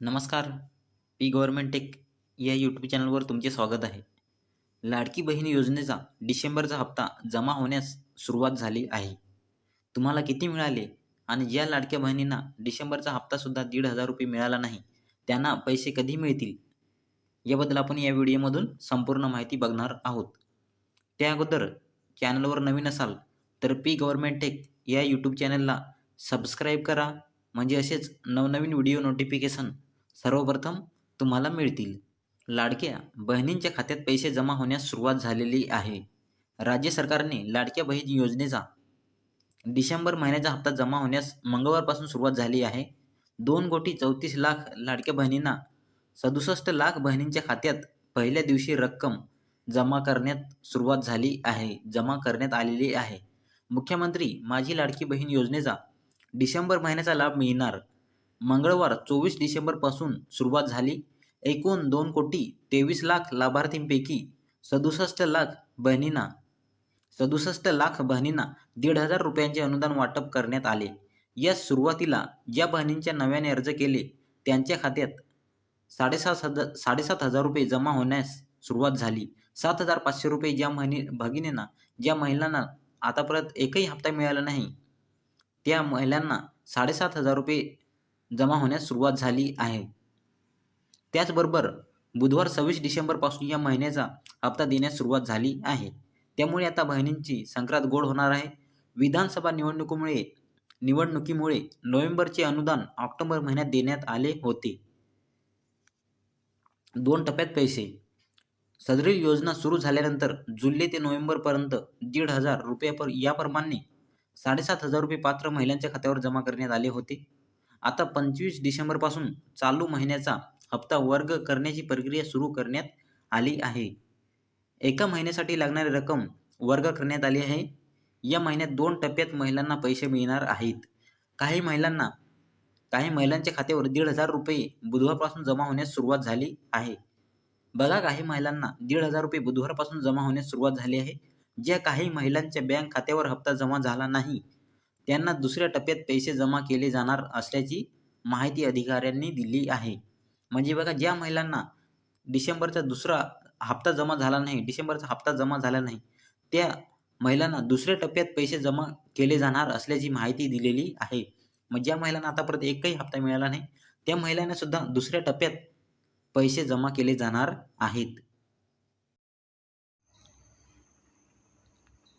नमस्कार. P government tech या YouTube चॅनलवर तुमचे स्वागत आहे. लाडकी बहीण योजनेचा डिसेंबरचा हप्ता जमा होण्यास सुरुवात झाली आहे. तुम्हाला किती मिळाले आणि ज्या लाडक्या बहिणींना डिसेंबरचा हप्तासुद्धा दीड हजार रुपये मिळाला नाही त्यांना पैसे कधी मिळतील? याबद्दल आपण या व्हिडिओमधून संपूर्ण माहिती बघणार आहोत. त्या अगोदर चॅनलवर नवीन असाल तर पी गव्हर्मेंट टेक या यूट्यूब चॅनलला सबस्क्राईब करा. म्हणजे असेच नवनवीन व्हिडिओ नोटिफिकेशन सर्वप्रथम तुम्हाला मिळतील. लाडक्या बहिणींच्या खात्यात पैसे जमा होण्यास सुरुवात झालेली आहे. राज्य सरकारने लाडक्या बहीण योजनेचा डिसेंबर महिन्याचा हप्ता जमा होण्यास मंगळवारपासून सुरुवात झाली आहे. दोन कोटी चौतीस लाख लाडक्या बहिणींना सदुसष्ट लाख बहिणींच्या खात्यात पहिल्या दिवशी रक्कम जमा करण्यात सुरुवात झाली आहे जमा करण्यात आलेली आहे. मुख्यमंत्री माझी लाडकी बहीण योजनेचा डिसेंबर महिन्याचा लाभ मिळणार. मंगळवार चोवीस डिसेंबरपासून सुरुवात झाली. एकूण दोन कोटी तेवीस लाख लाभार्थींपैकी सदुसष्ट लाख बहिणींना सदुसष्ट लाख बहिणींना दीड हजार रुपयांचे अनुदान वाटप करण्यात आले. या सुरुवातीला ज्या बहिणींच्या नव्याने अर्ज केले त्यांच्या खात्यात साडेसात हजार साडेसात हजार रुपये जमा होण्यास सुरुवात झाली. सात हजार पाचशे रुपये ज्या महिने भगिनींना ज्या महिलांना आतापर्यंत एकही हप्ता मिळाला नाही त्या महिलांना साडेसात हजार रुपये जमा होण्यास सुरुवात झाली आहे. त्याचबरोबर बुधवार सव्वीस डिसेंबरपासून या महिन्याचा हप्ता देण्यास सुरुवात झाली आहे. त्यामुळे आता बहिणींची संक्रांत गोड होणार आहे. विधानसभा निवडणुकीमुळे निवडणुकीमुळे नोव्हेंबरचे अनुदान ऑक्टोबर महिन्यात देण्यात आले होते. दोन टप्प्यात पैसे. सदरील योजना सुरू झाल्यानंतर जुलै ते नोव्हेंबरपर्यंत दीड हजार रुपयापर याप्रमाणे साडेसात हजार रुपये पात्र महिलांच्या खात्यावर जमा करण्यात आले होते. आता पंचवीस डिसेंबरपासून चालू महिन्याचा हप्ता वर्ग करण्याची प्रक्रिया सुरू करण्यात आली आहे. एका महिन्यासाठी लागणारी रक्कम वर्ग करण्यात आली आहे. या महिन्यात दोन टप्प्यात महिलांना पैसे मिळणार आहेत. काही महिलांना काही महिलांच्या खात्यावर दीड हजार रुपये बुधवारपासून जमा होण्यास सुरुवात झाली आहे. बघा काही महिलांना दीड हजार रुपये बुधवारपासून जमा होण्यास सुरुवात झाली आहे. ज्या काही महिलांच्या बँक खात्यावर हप्ता जमा झाला नाही त्यांना दुसऱ्या टप्प्यात पैसे जमा केले जाणार असल्याची माहिती अधिकाऱ्यांनी दिली आहे. म्हणजे बघा ज्या महिलांना डिसेंबरचा दुसरा हप्ता जमा झाला नाही डिसेंबरचा हप्ता जमा झाला नाही त्या महिलांना दुसऱ्या टप्प्यात पैसे जमा केले जाणार असल्याची माहिती दिलेली आहे. मग ज्या महिलांना आतापर्यंत एकही हप्ता मिळाला नाही त्या महिलांना सुद्धा दुसऱ्या टप्प्यात पैसे जमा केले जाणार आहेत.